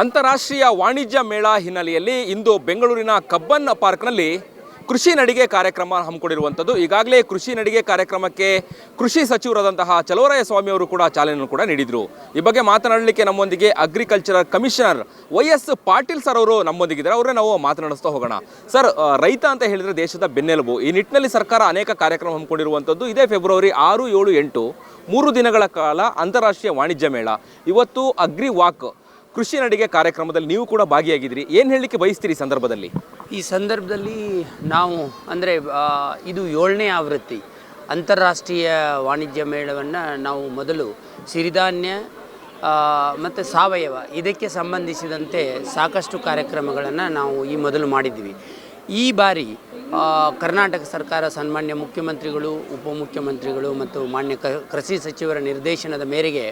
ಅಂತಾರಾಷ್ಟ್ರೀಯ ವಾಣಿಜ್ಯ ಮೇಳ ಹಿನ್ನೆಲೆಯಲ್ಲಿ ಇಂದು ಬೆಂಗಳೂರಿನ ಕಬ್ಬನ್ ಪಾರ್ಕ್ನಲ್ಲಿ ಕೃಷಿ ನಡಿಗೆ ಕಾರ್ಯಕ್ರಮ ಹಮ್ಮಿಕೊಂಡಿರುವಂಥದ್ದು. ಈಗಾಗಲೇ ಕೃಷಿ ನಡಿಗೆ ಕಾರ್ಯಕ್ರಮಕ್ಕೆ ಕೃಷಿ ಸಚಿವರಾದಂತಹ ಚಲವರಾಯ ಸ್ವಾಮಿ ಅವರು ಕೂಡ ಚಾಲನೆಯನ್ನು ಕೂಡ ನೀಡಿದರು. ಈ ಬಗ್ಗೆ ಮಾತನಾಡಲಿಕ್ಕೆ ನಮ್ಮೊಂದಿಗೆ agricultural commissioner Y S Patil sir ಅವರು ನಮ್ಮೊಂದಿಗಿದ್ದಾರೆ. ಅವರೇ ನಾವು ಮಾತನಾಡಿಸ್ತಾ ಹೋಗೋಣ. ಸರ್ ರೈತ ಅಂತ ಹೇಳಿದರೆ ದೇಶದ ಬೆನ್ನೆಲುಬು. ಈ ನಿಟ್ಟಿನಲ್ಲಿ ಸರ್ಕಾರ ಅನೇಕ ಕಾರ್ಯಕ್ರಮ ಹಮ್ಮಿಕೊಂಡಿರುವಂಥದ್ದು. ಇದೇ ಫೆಬ್ರವರಿ ಆರು, ಏಳು, ಎಂಟು, ಮೂರು ದಿನಗಳ ಕಾಲ ಅಂತಾರಾಷ್ಟ್ರೀಯ ವಾಣಿಜ್ಯ ಮೇಳ. ಇವತ್ತು ಅಗ್ರಿ ವಾಕ್ ಕೃಷಿ ನಡಿಗೆ ಕಾರ್ಯಕ್ರಮದಲ್ಲಿ ನೀವು ಕೂಡ ಭಾಗಿಯಾಗಿದ್ದೀರಿ. ಏನು ಹೇಳಲಿಕ್ಕೆ ಬಯಸ್ತೀರಿ ಈ ಸಂದರ್ಭದಲ್ಲಿ? ಈ ಸಂದರ್ಭದಲ್ಲಿ ನಾವು, ಅಂದರೆ ಇದು ಏಳನೇ ಆವೃತ್ತಿ, ಅಂತಾರಾಷ್ಟ್ರೀಯ ವಾಣಿಜ್ಯ ಮೇಳವನ್ನು ನಾವು ಮೊದಲು ಸಿರಿಧಾನ್ಯ ಮತ್ತು ಸಾವಯವ ಇದಕ್ಕೆ ಸಂಬಂಧಿಸಿದಂತೆ ಸಾಕಷ್ಟು ಕಾರ್ಯಕ್ರಮಗಳನ್ನು ನಾವು ಈ ಮೊದಲು ಮಾಡಿದ್ದೀವಿ. ಈ ಬಾರಿ ಕರ್ನಾಟಕ ಸರ್ಕಾರ ಸನ್ಮಾನ್ಯ ಮುಖ್ಯಮಂತ್ರಿಗಳು, ಉಪಮುಖ್ಯಮಂತ್ರಿಗಳು ಮತ್ತು ಮಾನ್ಯ ಕೃಷಿ ಸಚಿವರ ನಿರ್ದೇಶನದ ಮೇರೆಗೆ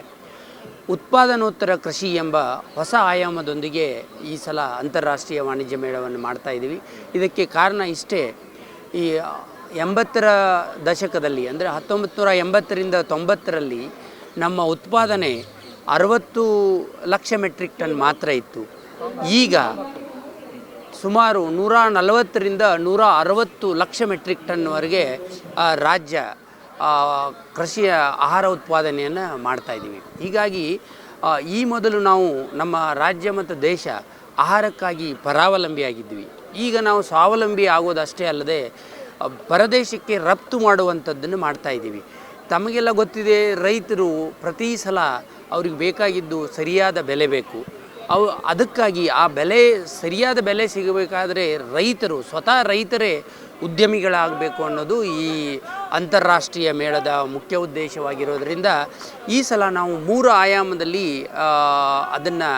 ಉತ್ಪಾದನೋತ್ತರ ಕೃಷಿ ಎಂಬ ಹೊಸ ಆಯಾಮದೊಂದಿಗೆ ಈ ಸಲ ಅಂತಾರಾಷ್ಟ್ರೀಯ ವಾಣಿಜ್ಯ ಮೇಳವನ್ನು ಮಾಡ್ತಾ ಇದ್ದೀವಿ. ಇದಕ್ಕೆ ಕಾರಣ ಇಷ್ಟೇ, ಈ ಎಂಬತ್ತರ ದಶಕದಲ್ಲಿ, ಅಂದರೆ ಹತ್ತೊಂಬತ್ತು ನೂರ ಎಂಬತ್ತರಿಂದ ತೊಂಬತ್ತರಲ್ಲಿ ನಮ್ಮ ಉತ್ಪಾದನೆ ಅರವತ್ತು ಲಕ್ಷ ಮೆಟ್ರಿಕ್ ಟನ್ ಮಾತ್ರ ಇತ್ತು. ಈಗ ಸುಮಾರು ನೂರ ನಲವತ್ತರಿಂದ ನೂರ ಅರವತ್ತು ಲಕ್ಷ ಮೆಟ್ರಿಕ್ ಟನ್ವರೆಗೆ ರಾಜ್ಯ ಕೃಷಿಯ ಆಹಾರ ಉತ್ಪಾದನೆಯನ್ನು ಮಾಡ್ತಾ ಇದ್ದೀವಿ. ಹೀಗಾಗಿ ಈ ಮೊದಲು ನಾವು ನಮ್ಮ ರಾಜ್ಯ ಮತ್ತು ದೇಶ ಆಹಾರಕ್ಕಾಗಿ ಪರಾವಲಂಬಿಯಾಗಿದ್ವಿ ಈಗ ನಾವು ಸ್ವಾವಲಂಬಿ ಆಗೋದಷ್ಟೇ ಅಲ್ಲದೆ ಪರದೇಶಕ್ಕೆ ರಫ್ತು ಮಾಡುವಂಥದ್ದನ್ನು ಮಾಡ್ತಾ ಇದ್ದೀವಿ. ತಮಗೆಲ್ಲ ಗೊತ್ತಿದೆ, ರೈತರು ಪ್ರತಿ ಸಲ ಅವ್ರಿಗೆ ಬೇಕಾಗಿದ್ದು ಸರಿಯಾದ ಬೆಲೆ ಬೇಕು. ಅವು ಅದಕ್ಕಾಗಿ ಆ ಬೆಲೆ, ಸರಿಯಾದ ಬೆಲೆ ಸಿಗಬೇಕಾದ್ರೆ ರೈತರು, ಸ್ವತಃ ರೈತರೇ ಉದ್ಯಮಿಗಳಾಗಬೇಕು ಅನ್ನೋದು ಈ ಅಂತಾರಾಷ್ಟ್ರೀಯ ಮೇಳದ ಮುಖ್ಯ ಉದ್ದೇಶವಾಗಿರೋದರಿಂದ ಈ ಸಲ ನಾವು ಮೂರು ಆಯಾಮದಲ್ಲಿ ಅದನ್ನು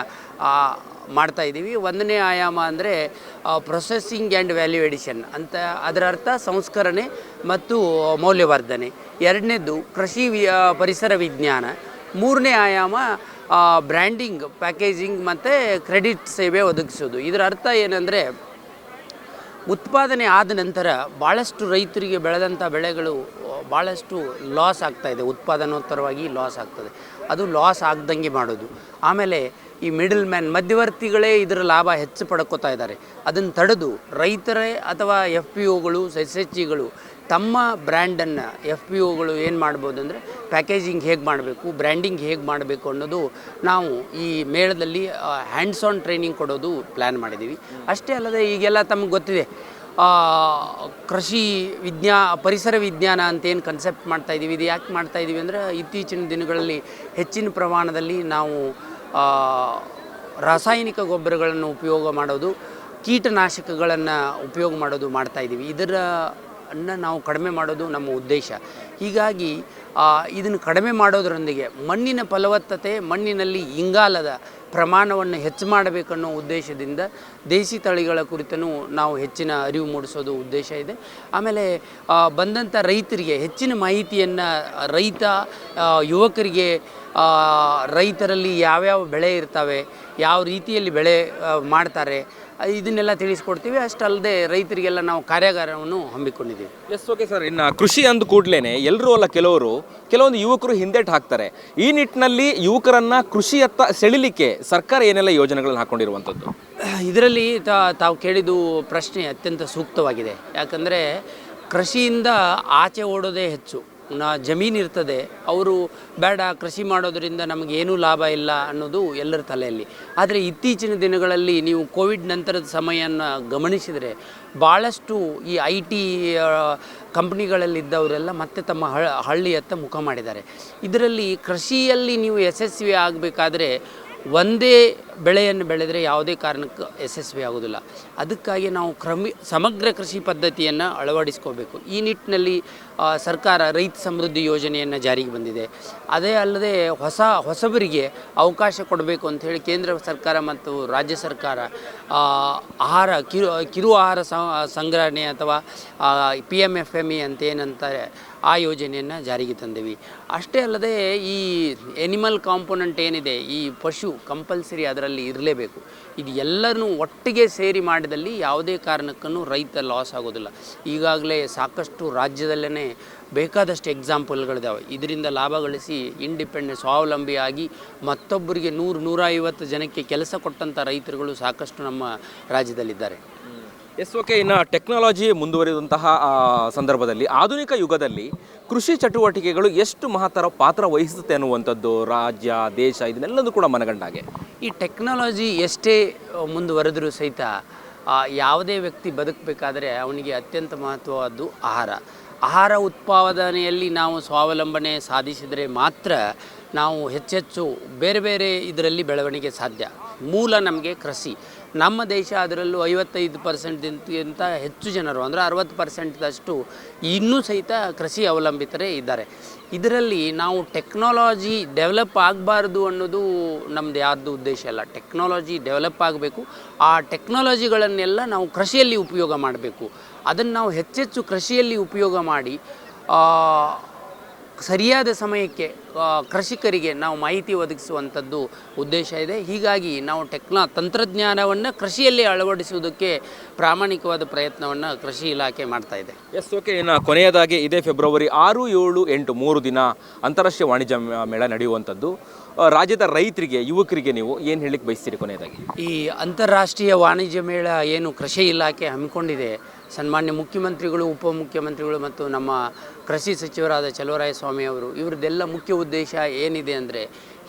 ಮಾಡ್ತಾ ಇದ್ದೀವಿ. ಒಂದನೇ ಆಯಾಮ ಅಂದರೆ ಪ್ರೊಸೆಸಿಂಗ್ ಆ್ಯಂಡ್ ವ್ಯಾಲ್ಯೂ ಎಡಿಷನ್ ಅಂತ ಅದರ ಅರ್ಥ ಸಂಸ್ಕರಣೆ ಮತ್ತು ಮೌಲ್ಯವರ್ಧನೆ. ಎರಡನೇದು ಕೃಷಿ ಪರಿಸರ ವಿಜ್ಞಾನ. ಮೂರನೇ ಆಯಾಮ ಬ್ರ್ಯಾಂಡಿಂಗ್ ಪ್ಯಾಕೇಜಿಂಗ್ ಮತ್ತು ಕ್ರೆಡಿಟ್ ಸೇವೆ ಒದಗಿಸೋದು. ಇದರ ಅರ್ಥ ಏನಂದರೆ, ಉತ್ಪಾದನೆ ಆದ ನಂತರ ಭಾಳಷ್ಟು ರೈತರಿಗೆ ಬೆಳೆದಂಥ ಬೆಳೆಗಳು ಭಾಳಷ್ಟು ಲಾಸ್ ಆಗ್ತಾಯಿದೆ ಉತ್ಪಾದನೋತ್ತರವಾಗಿ ಲಾಸ್ ಆಗ್ತದೆ. ಅದು ಲಾಸ್ ಆಗ್ದಂಗೆ ಮಾಡೋದು. ಆಮೇಲೆ ಈ ಮಿಡಲ್ ಮ್ಯಾನ್ ಮಧ್ಯವರ್ತಿಗಳೇ ಇದರ ಲಾಭ ಹೆಚ್ಚು ಪಡ್ಕೋತಾ ಇದ್ದಾರೆ. ಅದನ್ನು ತಡೆದು ರೈತರೇ ಅಥವಾ ಎಫ್ ಪಿ ಒಗಳು ಎಸ್ ಎಚ್ ಜಿಗಳು ತಮ್ಮ ಬ್ರ್ಯಾಂಡನ್ನು ಎಫ್ ಪಿ ಒಗಳು ಏನು ಮಾಡ್ಬೋದು ಅಂದರೆ ಪ್ಯಾಕೇಜಿಂಗ್ ಹೇಗೆ ಮಾಡಬೇಕು ಬ್ರ್ಯಾಂಡಿಂಗ್ ಹೇಗೆ ಮಾಡಬೇಕು ಅನ್ನೋದು ನಾವು ಈ ಮೇಳದಲ್ಲಿ ಹ್ಯಾಂಡ್ಸ್ ಆನ್ ಟ್ರೈನಿಂಗ್ ಕೊಡೋದು ಪ್ಲ್ಯಾನ್ ಮಾಡಿದ್ದೀವಿ ಅಷ್ಟೇ ಅಲ್ಲದೆ ಈಗೆಲ್ಲ ತಮಗೆ ಗೊತ್ತಿದೆ ಕೃಷಿ ವಿಜ್ಞಾ, ಪರಿಸರ ವಿಜ್ಞಾನ ಅಂತ ಏನು ಕನ್ಸೆಪ್ಟ್ ಮಾಡ್ತಾ ಇದ್ದೀವಿ ಇದು ಯಾಕೆ ಮಾಡ್ತಾ ಇದ್ದೀವಿ ಅಂದರೆ ಇತ್ತೀಚಿನ ದಿನಗಳಲ್ಲಿ ಹೆಚ್ಚಿನ ಪ್ರಮಾಣದಲ್ಲಿ ನಾವು ರಾಸಾಯನಿಕ ಗೊಬ್ಬರಗಳನ್ನು ಉಪಯೋಗ ಮಾಡೋದು, ಕೀಟನಾಶಕಗಳನ್ನು ಉಪಯೋಗ ಮಾಡೋದು ಮಾಡ್ತಾಯಿದ್ದೀವಿ ಇದರ ಅನ್ನ ನಾವು ಕಡಿಮೆ ಮಾಡೋದು ನಮ್ಮ ಉದ್ದೇಶ. ಹೀಗಾಗಿ ಇದನ್ನು ಕಡಿಮೆ ಮಾಡೋದರೊಂದಿಗೆ ಮಣ್ಣಿನ ಫಲವತ್ತತೆ, ಮಣ್ಣಿನಲ್ಲಿ ಇಂಗಾಲದ ಪ್ರಮಾಣವನ್ನು ಹೆಚ್ಚು ಮಾಡಬೇಕನ್ನೋ ಉದ್ದೇಶದಿಂದ ದೇಸಿ ತಳಿಗಳ ಕುರಿತನು ನಾವು ಹೆಚ್ಚಿನ ಅರಿವು ಮೂಡಿಸೋದು ಉದ್ದೇಶ ಇದೆ. ಆಮೇಲೆ ಬಂದಂಥ ರೈತರಿಗೆ ಹೆಚ್ಚಿನ ಮಾಹಿತಿಯನ್ನು ರೈತ ಯುವಕರಿಗೆ ರೈತರಲ್ಲಿ ಯಾವ್ಯಾವ ಬೆಳೆ ಇರ್ತವೆ, ಯಾವ ರೀತಿಯಲ್ಲಿ ಬೆಳೆ ಮಾಡ್ತಾರೆ ಇದನ್ನೆಲ್ಲ ತಿಳಿಸ್ಕೊಡ್ತೀವಿ. ಅಷ್ಟಲ್ಲದೆ ರೈತರಿಗೆಲ್ಲ ನಾವು ಕಾರ್ಯಾಗಾರವನ್ನು ಹಮ್ಮಿಕೊಂಡಿದ್ದೀವಿ. ಎಸ್ ಓಕೆ ಸರ್ ಇನ್ನು ಕೃಷಿ ಅಂದ ಕೂಡಲೇ ಎಲ್ಲರೂ ಅಲ್ಲ ಕೆಲವರು. ಕೆಲವೊಂದು ಯುವಕರು ಹಿಂದೆಟ್ ಹಾಕ್ತಾರೆ. ಈ ನಿಟ್ಟಿನಲ್ಲಿ ಯುವಕರನ್ನು ಕೃಷಿಯತ್ತ ಸೆಳಿಲಿಕ್ಕೆ ಸರ್ಕಾರ ಏನೆಲ್ಲ ಯೋಜನೆಗಳನ್ನು ಹಾಕ್ಕೊಂಡಿರುವಂಥದ್ದು ಇದರಲ್ಲಿ ತಾವು ಕೇಳಿದ್ದು ಪ್ರಶ್ನೆ ಅತ್ಯಂತ ಸೂಕ್ತವಾಗಿದೆ. ಯಾಕಂದರೆ ಕೃಷಿಯಿಂದ ಆಚೆ ಓಡೋದೇ ಹೆಚ್ಚು. ನಾ ಜಮೀನು ಇರ್ತದೆ, ಅವರು ಬೇಡ, ಕೃಷಿ ಮಾಡೋದರಿಂದ ನಮಗೇನೂ ಲಾಭ ಇಲ್ಲ ಅನ್ನೋದು ಎಲ್ಲರ ತಲೆಯಲ್ಲಿ. ಆದರೆ ಇತ್ತೀಚಿನ ದಿನಗಳಲ್ಲಿ ನೀವು ಕೋವಿಡ್ ನಂತರದ ಸಮಯವನ್ನು ಗಮನಿಸಿದರೆ ಭಾಳಷ್ಟು ಈ ಐ ಟಿ ಕಂಪ್ನಿಗಳಲ್ಲಿದ್ದವರೆಲ್ಲ ಮತ್ತೆ ತಮ್ಮ ಹಳ್, ಹಳ್ಳಿಯತ್ತ ಮುಖ ಮಾಡಿದ್ದಾರೆ. ಇದರಲ್ಲಿ ಕೃಷಿಯಲ್ಲಿ ನೀವು ಯಶಸ್ವಿ ಆಗಬೇಕಾದ್ರೆ ಒಂದೇ ಬೆಳೆಯನ್ನು ಬೆಳೆದರೆ ಯಾವುದೇ ಕಾರಣಕ್ಕೂ ಯಶಸ್ವಿ ಆಗೋದಿಲ್ಲ ಅದಕ್ಕಾಗಿ ನಾವು ಕ್ರಮಿ, ಸಮಗ್ರ ಕೃಷಿ ಪದ್ಧತಿಯನ್ನು ಅಳವಡಿಸ್ಕೋಬೇಕು. ಈ ನಿಟ್ಟಿನಲ್ಲಿ ಸರ್ಕಾರ ರೈತ ಸಮೃದ್ಧಿ ಯೋಜನೆಯನ್ನು ಜಾರಿಗೆ ಬಂದಿದೆ. ಅದೇ ಅಲ್ಲದೆ ಹೊಸ, ಹೊಸಬರಿಗೆ ಅವಕಾಶ ಕೊಡಬೇಕು ಅಂತ ಹೇಳಿ ಕೇಂದ್ರ ಸರ್ಕಾರ ಮತ್ತು ರಾಜ್ಯ ಸರ್ಕಾರ ಆಹಾರ, ಕಿರು ಕಿರು ಆಹಾರ ಸಂಗ್ರಹಣೆ ಅಥವಾ P M F M E ಅಂತ ಏನಂತಾರೆ, ಆ ಯೋಜನೆಯನ್ನು ಜಾರಿಗೆ ತಂದೆವಿ. ಅಷ್ಟೇ ಅಲ್ಲದೆ ಈ ಎನಿಮಲ್ ಕಾಂಪೋನೆಂಟ್ ಏನಿದೆ, ಈ ಪಶು ಕಂಪಲ್ಸರಿ ಅದರ ಅದರಲ್ಲಿ ಇರಲೇಬೇಕು. ಇದು ಎಲ್ಲನೂ ಒಟ್ಟಿಗೆ ಸೇರಿ ಮಾಡಿದಲ್ಲಿ ಯಾವುದೇ ಕಾರಣಕ್ಕೂ ರೈತ ಲಾಸ್ ಆಗೋದಿಲ್ಲ. ಈಗಾಗಲೇ ಸಾಕಷ್ಟು ರಾಜ್ಯದಲ್ಲೇ ಬೇಕಾದಷ್ಟು ಎಕ್ಸಾಂಪಲ್ಗಳಿದ್ದಾವೆ ಇದರಿಂದ ಲಾಭ ಗಳಿಸಿ ಇಂಡಿಪೆಂಡೆಂಟ್ ಸ್ವಾವಲಂಬಿಯಾಗಿ ಮತ್ತೊಬ್ಬರಿಗೆ ನೂರು ನೂರ ಐವತ್ತು ಜನಕ್ಕೆ ಕೆಲಸ ಕೊಟ್ಟಂಥ ರೈತರುಗಳು ಸಾಕಷ್ಟು ನಮ್ಮ ರಾಜ್ಯದಲ್ಲಿದ್ದಾರೆ. ಎಸ್ ಓಕೆ ಇನ್ನು ಟೆಕ್ನಾಲಜಿ ಮುಂದುವರಿದಂತಹ ಸಂದರ್ಭದಲ್ಲಿ, ಆಧುನಿಕ ಯುಗದಲ್ಲಿ ಕೃಷಿ ಚಟುವಟಿಕೆಗಳು ಎಷ್ಟು ಮಹತ್ತರ ಪಾತ್ರ ವಹಿಸುತ್ತೆ ಅನ್ನುವಂಥದ್ದು, ರಾಜ್ಯ, ದೇಶ ಇದನ್ನೆಲ್ಲದೂ ಕೂಡ ಮನಗಂಡಾಗೆ ಈ ಟೆಕ್ನಾಲಜಿ ಎಷ್ಟೇ ಮುಂದುವರೆದರೂ ಸಹಿತ ಯಾವುದೇ ವ್ಯಕ್ತಿ ಬದುಕಬೇಕಾದ್ರೆ ಅವನಿಗೆ ಅತ್ಯಂತ ಮಹತ್ವವಾದ್ದು ಆಹಾರ. ಆಹಾರ ಉತ್ಪಾದನೆಯಲ್ಲಿ ನಾವು ಸ್ವಾವಲಂಬನೆ ಸಾಧಿಸಿದರೆ ಮಾತ್ರ ನಾವು ಹೆಚ್ಚೆಚ್ಚು ಬೇರೆ ಬೇರೆ ಇದರಲ್ಲಿ ಬೆಳವಣಿಗೆ ಸಾಧ್ಯ. ಮೂಲ ನಮಗೆ ಕೃಷಿ. ನಮ್ಮ ದೇಶ ಅದರಲ್ಲೂ ಐವತ್ತೈದು ಪರ್ಸೆಂಟ್ಗಿಂತ ಹೆಚ್ಚು ಜನರು, ಅಂದರೆ ಅರವತ್ತು ಪರ್ಸೆಂಟ್ದಷ್ಟು ಇನ್ನೂ ಸಹಿತ ಕೃಷಿ ಅವಲಂಬಿತರೇ ಇದ್ದಾರೆ. ಇದರಲ್ಲಿ ನಾವು ಟೆಕ್ನಾಲಜಿ ಡೆವಲಪ್ ಆಗಬಾರ್ದು ಅನ್ನೋದು ನಮ್ಮದು ಯಾರ್ದು ಉದ್ದೇಶ ಅಲ್ಲ ಟೆಕ್ನಾಲಜಿ ಡೆವಲಪ್ ಆಗಬೇಕು. ಆ ಟೆಕ್ನಾಲಜಿಗಳನ್ನೆಲ್ಲ ನಾವು ಕೃಷಿಯಲ್ಲಿ ಉಪಯೋಗ ಮಾಡಬೇಕು. ಅದನ್ನು ನಾವು ಹೆಚ್ಚೆಚ್ಚು ಕೃಷಿಯಲ್ಲಿ ಉಪಯೋಗ ಮಾಡಿ ಸರಿಯಾದ ಸಮಯಕ್ಕೆ ಕೃಷಿಕರಿಗೆ ನಾವು ಮಾಹಿತಿ ಒದಗಿಸುವಂಥದ್ದು ಉದ್ದೇಶ ಇದೆ. ಹೀಗಾಗಿ ನಾವು ಟೆಕ್ನಾ ತಂತ್ರಜ್ಞಾನವನ್ನು ಕೃಷಿಯಲ್ಲಿ ಅಳವಡಿಸುವುದಕ್ಕೆ ಪ್ರಾಮಾಣಿಕವಾದ ಪ್ರಯತ್ನವನ್ನು ಕೃಷಿ ಇಲಾಖೆ ಮಾಡ್ತಾ ಇದೆ. ಎಸ್ ಓಕೆ ಇನ್ನು ಕೊನೆಯದಾಗಿ ಇದೇ ಫೆಬ್ರವರಿ ಆರು ಏಳು ಎಂಟು ಮೂರು ದಿನ ಅಂತಾರಾಷ್ಟ್ರೀಯ ವಾಣಿಜ್ಯ ಮೇಳ ನಡೆಯುವಂಥದ್ದು. ರಾಜ್ಯದ ರೈತರಿಗೆ ಯುವಕರಿಗೆ ನೀವು ಏನು ಹೇಳಲಿಕ್ಕೆ ಬಯಸ್ತೀರಿ ಕೊನೆಯದಾಗಿ? ಈ ಅಂತಾರಾಷ್ಟ್ರೀಯ ವಾಣಿಜ್ಯ ಮೇಳ ಏನು ಕೃಷಿ ಇಲಾಖೆ ಹಮ್ಮಿಕೊಂಡಿದೆ ಸನ್ಮಾನ್ಯ ಮುಖ್ಯಮಂತ್ರಿಗಳು, ಉಪಮುಖ್ಯಮಂತ್ರಿಗಳು ಮತ್ತು ನಮ್ಮ ಕೃಷಿ ಸಚಿವರಾದ ಚಲುವರಾಯಸ್ವಾಮಿ ಅವರು, ಇವ್ರದ್ದೆಲ್ಲ ಮುಖ್ಯ ಉದ್ದೇಶ ಏನಿದೆ ಅಂದರೆ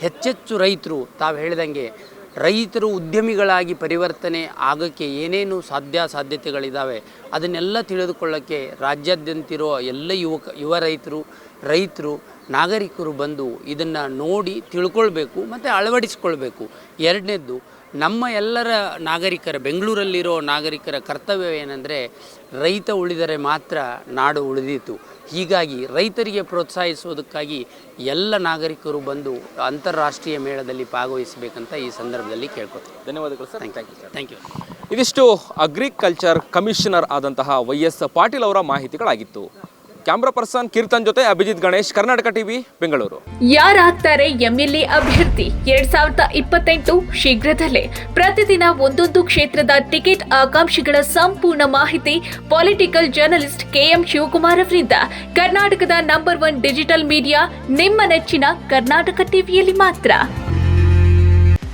ಹೆಚ್ಚೆಚ್ಚು ರೈತರು, ತಾವು ಹೇಳಿದಂಗೆ ರೈತರು ಉದ್ಯಮಿಗಳಾಗಿ ಪರಿವರ್ತನೆ ಆಗೋಕ್ಕೆ ಏನೇನು ಸಾಧ್ಯ ಸಾಧ್ಯತೆಗಳಿದ್ದಾವೆ ಅದನ್ನೆಲ್ಲ ತಿಳಿದುಕೊಳ್ಳೋಕ್ಕೆ ರಾಜ್ಯಾದ್ಯಂತಿರೋ ಎಲ್ಲ ಯುವಕ, ಯುವ ರೈತರು ರೈತರು ನಾಗರಿಕರು ಬಂದು ಇದನ್ನು ನೋಡಿ ತಿಳ್ಕೊಳ್ಬೇಕು ಮತ್ತು ಅಳವಡಿಸ್ಕೊಳ್ಬೇಕು. ಎರಡನೇದ್ದು ನಮ್ಮ ಎಲ್ಲರ ನಾಗರಿಕರ ಬೆಂಗಳೂರಲ್ಲಿರೋ ನಾಗರಿಕರ ಕರ್ತವ್ಯ ಏನಂದರೆ ರೈತ ಉಳಿದರೆ ಮಾತ್ರ ನಾಡು ಉಳಿದಿತ್ತು ಹೀಗಾಗಿ ರೈತರಿಗೆ ಪ್ರೋತ್ಸಾಹಿಸುವುದಕ್ಕಾಗಿ ಎಲ್ಲ ನಾಗರಿಕರು ಬಂದು ಅಂತಾರಾಷ್ಟ್ರೀಯ ಮೇಳದಲ್ಲಿ ಭಾಗವಹಿಸಬೇಕಂತ ಈ ಸಂದರ್ಭದಲ್ಲಿ ಕೇಳ್ಕೊತೀನಿ. ಧನ್ಯವಾದಗಳು sir. Thank you thank you ಇದಿಷ್ಟು ಅಗ್ರಿಕಲ್ಚರ್ ಕಮಿಷನರ್ ಆದಂತಹ ವೈ ಎಸ್ ಪಾಟೀಲ್ ಅವರ ಮಾಹಿತಿಗಳಾಗಿತ್ತು. ಕ್ಯಾಮ್ರಾ ಪರ್ಸನ್ ಕೀರ್ತನ್ ಜೊತೆ ಅಭಿಜಿತ್ ಗಣೇಶ್, ಕರ್ನಾಟಕ ಟಿವಿ, ಬೆಂಗಳೂರು. ಯಾರಾಗ್ತಾರೆ ಎಂಎಲ್ಎ ಅಭ್ಯರ್ಥಿ ಎರಡ್ ಸಾವಿರದ ಇಪ್ಪತ್ತೆಂಟು ಶೀಘ್ರದಲ್ಲೇ. ಪ್ರತಿದಿನ ಒಂದೊಂದು ಕ್ಷೇತ್ರದ ಟಿಕೆಟ್ ಆಕಾಂಕ್ಷಿಗಳ ಸಂಪೂರ್ಣ ಮಾಹಿತಿ ಪೊಲಿಟಿಕಲ್ ಜರ್ನಲಿಸ್ಟ್ ಕೆಎಂ ಶಿವಕುಮಾರ್ ಅವರಿಂದ. ಕರ್ನಾಟಕದ ನಂಬರ್ ಒನ್ ಡಿಜಿಟಲ್ ಮೀಡಿಯಾ ನಿಮ್ಮ ನೆಚ್ಚಿನ ಕರ್ನಾಟಕ ಟಿವಿಯಲ್ಲಿ ಮಾತ್ರ.